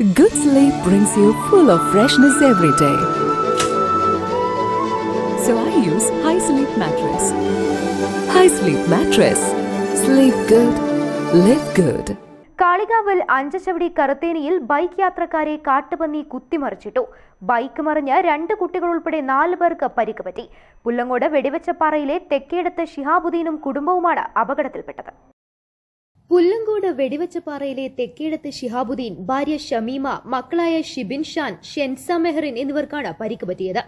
Good sleep brings you full of freshness every day. So I use High Sleep Mattress. High Sleep Mattress. Sleep good. Live good. കാളികാവിൽ അഞ്ചശവടി കറുത്തേനിയിൽ bike യാത്രക്കാരെ കാട്ടുപന്നി കുത്തിമറിച്ചിട്ടു bike മറിഞ്ഞ് രണ്ട് കുട്ടികൾ ഉൾപ്പെടെ നാല് പേർക്ക് പരിക്ക് പറ്റി പുല്ലങ്ങോട് വെടിവെച്ചപ്പാറയിലെ തെക്കേടത്ത് ഷിഹാബുദ്ദീനും കുടുംബവുമാണ് അപകടത്തിൽപ്പെട്ടത് പുല്ലങ്കോട് വെടിവച്ചപ്പാറയിലെ തെക്കേടത്ത് ഷിഹാബുദ്ദീൻ ഭാര്യ ഷമീമ മക്കളായ ഷിബിൻ ഷാൻ ഷെൻസ മെഹറിൻ എന്നിവർക്കാണ് പരിക്ക് പറ്റിയത്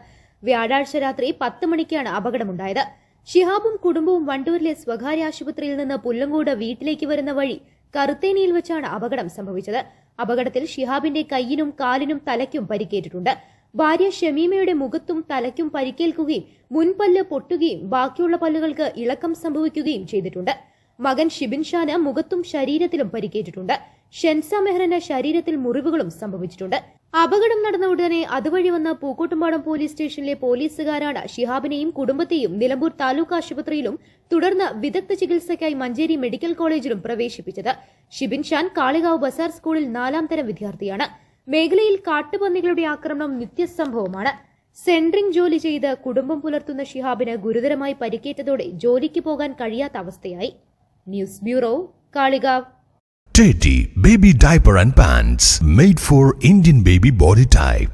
വ്യാഴാഴ്ച രാത്രി പത്ത് മണിക്കാണ് അപകടമുണ്ടായത്. ഷിഹാബും കുടുംബവും വണ്ടൂരിലെ സ്വകാര്യ ആശുപത്രിയിൽ നിന്ന് പുല്ലങ്കോട് വീട്ടിലേക്ക് വരുന്ന വഴി കറുത്തേനിയിൽ വെച്ചാണ് അപകടം സംഭവിച്ചത്. അപകടത്തിൽ ഷിഹാബിന്റെ കൈയിനും കാലിനും തലയ്ക്കും പരിക്കേറ്റിട്ടുണ്ട്. ഭാര്യ ഷമീമയുടെ മുഖത്തും തലയ്ക്കും പരിക്കേൽക്കുകയും മുൻപല്ല് പൊട്ടുകയും ബാക്കിയുള്ള പല്ലുകൾക്ക് ഇളക്കം സംഭവിക്കുകയും ചെയ്തിട്ടുണ്ട്. മകൻ ഷിബിൻ ഷാന് മുഖത്തും ശരീരത്തിലും പരിക്കേറ്റിട്ടുണ്ട്. ഷെൻസ മെഹ്റിന് ശരീരത്തിൽ മുറിവുകളും സംഭവിച്ചിട്ടുണ്ട്. അപകടം നടന്ന ഉടനെ അതുവഴി വന്ന പൂക്കോട്ടുംപാടം പോലീസ് സ്റ്റേഷനിലെ പോലീസുകാരാണ് ഷിഹാബിനെയും കുടുംബത്തെയും നിലമ്പൂർ താലൂക്ക് ആശുപത്രിയിലും തുടർന്ന് വിദഗ്ധ ചികിത്സയ്ക്കായി മഞ്ചേരി മെഡിക്കൽ കോളേജിലും പ്രവേശിപ്പിച്ചത്. ഷിബിൻ ഷാൻ കാളികാവ് ബസാർ സ്കൂളിൽ നാലാം തരം വിദ്യാർത്ഥിയാണ്. മേഖലയിൽ കാട്ടുപന്നികളുടെ ആക്രമണം നിത്യസംഭവമാണ്. സെൻട്രിംഗ് ജോലി ചെയ്ത് കുടുംബം പുലർത്തുന്ന ഷിഹാബിന് ഗുരുതരമായി പരിക്കേറ്റതോടെ ജോലിക്ക് പോകാൻ കഴിയാത്ത അവസ്ഥയായി. News bureau Kalikavu Teddy Baby Diaper and Pants made for Indian baby body type.